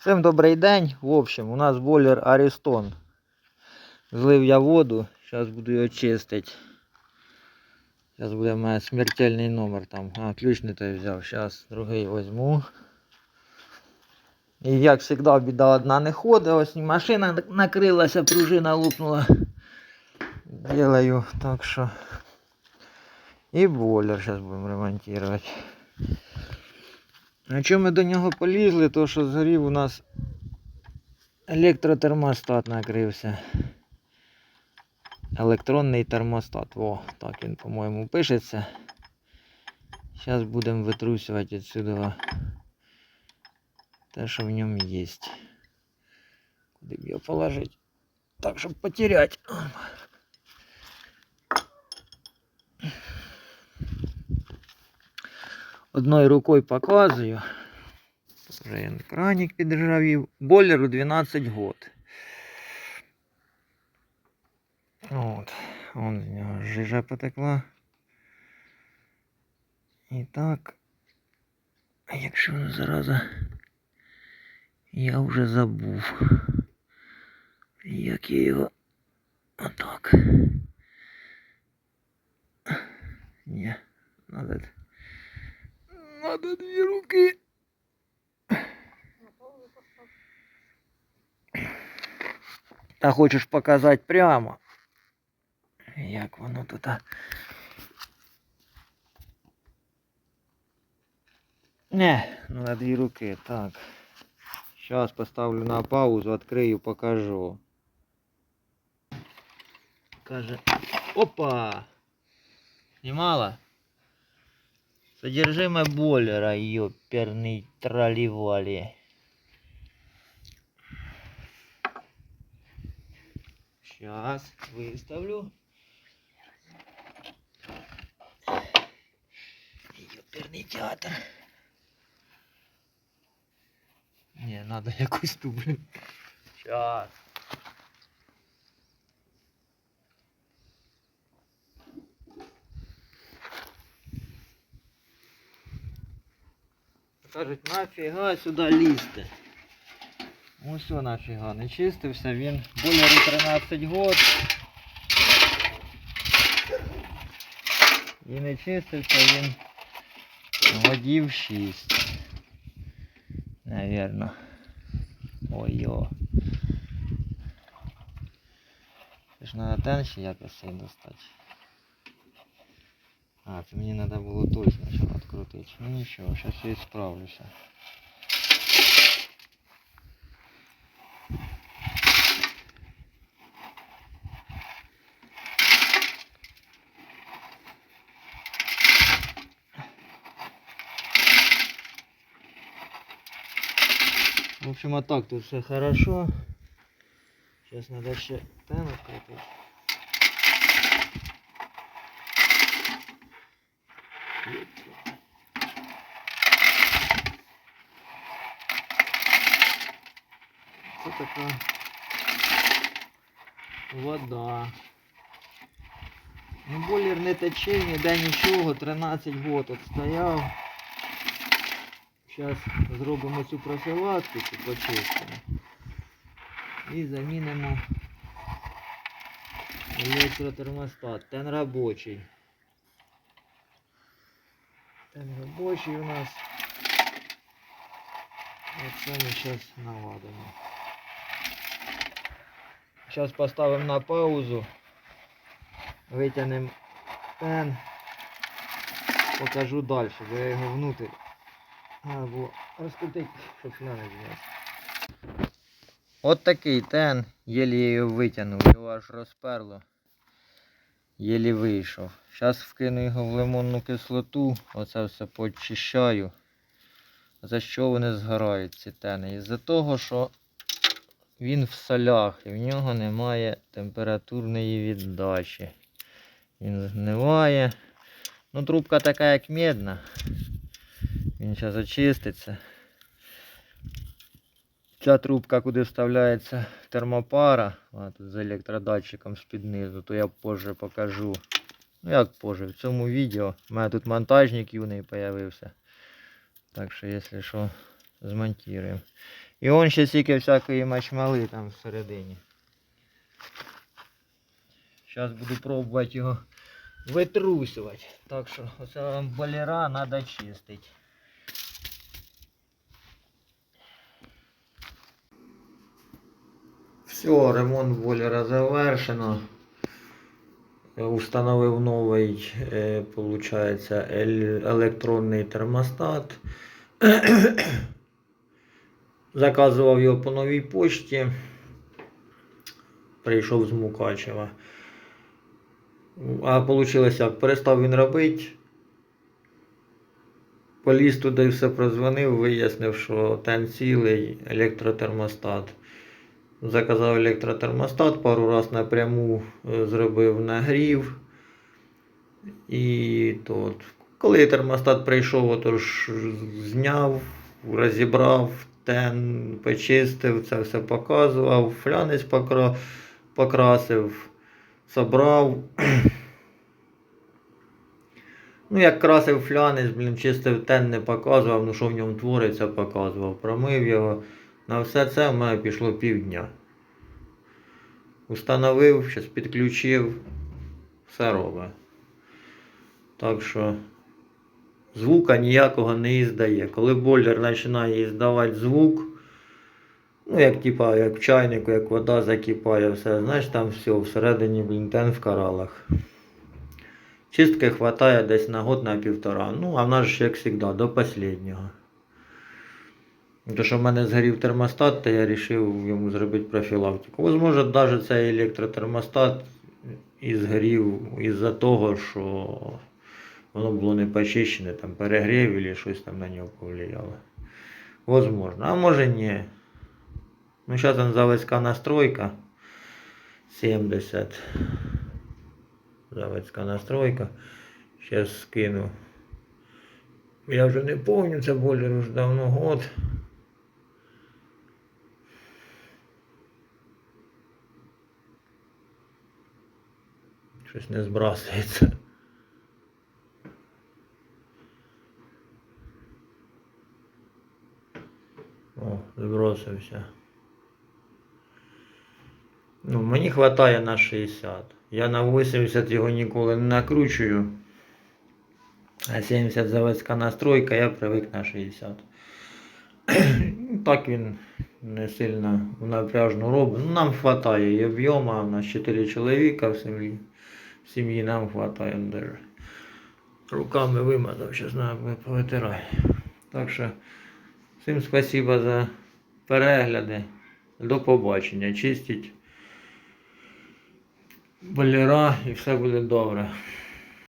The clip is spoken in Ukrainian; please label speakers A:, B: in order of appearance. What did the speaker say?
A: Всім добрий день. В общем, у нас бойлер Аристон. Злив я воду, зараз буду його чистити. Зараз буде в мене смертельний номер там. А, ключ не той взяв. Зараз другий візьму. І як завжди, біда одна не ходить. Ось машина накрилася, пружина лопнула. Делаю так що. І бойлер зараз будемо ремонтувати. А чому ми до нього полізли, то що згорів у нас електротермостат накрився. Електронний термостат. О, так він, по-моєму, пишеться. Зараз будемо витрусювати відсюди те, що в ньому є. Куди б його положити? Так, щоб потеряти. Одною рукою показую. Вже він краник підржавів. Бойлеру 12 год. От. Вон з нього жижа потекла. І так. А якщо воно зараза. Я вже забув. Як я його. Отак. Ні, надо. Надо дві руки. Та хочеш показати прямо. Як воно тут. а? Не, ну на дві руки, так. Зараз поставлю на паузу, відкрию, покажу. Каже. Опа! Снимала? Содержимое бойлера, ёперный тролливали. Сейчас выставлю. Ёперный театр. Не, надо якусь ту, блин. Сейчас. Кажуть, нафіга сюди лізти. Ось нафіга, не чистився він. Бойлеру 13 год. І не чистився він годів 6. Навірно. Ой-йо. Це ж треба тен ще якось цей достати. А, це мені треба було той спочатку відкрутити. Ну нічого, зараз я і справлюся. В общем, а так тут все хорошо. Сейчас надо ще тен відкрутити. Це така вода. Ну, бойлер не тече, ніде нічого, 13 год стояв. Зараз зробимо цю профілактику, почистимо. І замінимо електротермостат. Тен робочий. Тен робочий у нас. Оце ми зараз наладимо. Зараз поставимо на паузу. Витягнемо пен. Покажу далі, бо я його внутрь. Або розкрутити, щоб сюди не. От такий тен, єлі його витягнув, його аж розперло. Єлі вийшов. Зараз вкину його в лимонну кислоту, оце все почищаю. За що вони згорають ці тени? Із-за того, що він в солях і в нього немає температурної віддачі. Він згниває. Ну, трубка така, як медна. Він зараз очиститься. Ця трубка, куди вставляється термопара, а тут з електродатчиком з-під низу, то я позже покажу. Ну як позже, в цьому відео. У мене тут монтажник юний з'явився. Так що, якщо що, змонтуємо. І он ще стільки всякої мачмали там всередині. Зараз буду пробувати його витрусювати. Так що оце вам болера треба чистити. Все, ремонт бойлера завершено. Е, Установив новий, е, получається, електронний термостат. Заказував його по новій почті. Прийшов з Мукачева. А вийшло як? Перестав він робити. Поліз туди все прозвонив, вияснив, що тен цілий електротермостат. Заказав електротермостат, пару раз напряму е, зробив нагрів. І тут, коли термостат прийшов, отож зняв, розібрав, тен, почистив, це все показував, флянець покра... покрасив, собрав. Ну, як красив флянець, блін, чистив тен, не показував, ну що в ньому твориться, показував. Промив його. На все це в мене пішло півдня. Установив, щось підключив, все робить. Так що звука ніякого не іздає. Коли бойлер починає іздавати звук, ну як типа, як в чайнику, як вода закипає, все, знаєш, там все, всередині блін, тен в коралах. Чистки хватає десь на год на півтора. Ну, а в нас ж, як завжди, до останнього. То, що в мене згорів термостат, то я вирішив йому зробити профілактику. Можливо, навіть цей електротермостат і згорів із-за того, що воно було не почищене, там перегрів або щось там на нього повлияло. Возможно. А може ні. Ну, зараз там заводська настройка 70. Заводська настройка. Зараз скину. Я вже не пам'ятаю, це бойлер уже давно год. Щось не збрасується. О, збросився. Ну, мені вистачає на 60. Я на 80 його ніколи не накручую. А 70 заводська настройка, я привик на 60. Ну, Так він не сильно напряжно робить. Ну, нам вистачає і об'єму, у нас 4 чоловіка в сім'ї. Сім'ї нам вистачає даже. Руками вимазав, зараз треба повитирай. Так що всім спасіба за перегляди. До побачення. Чистіть боліра і все буде добре.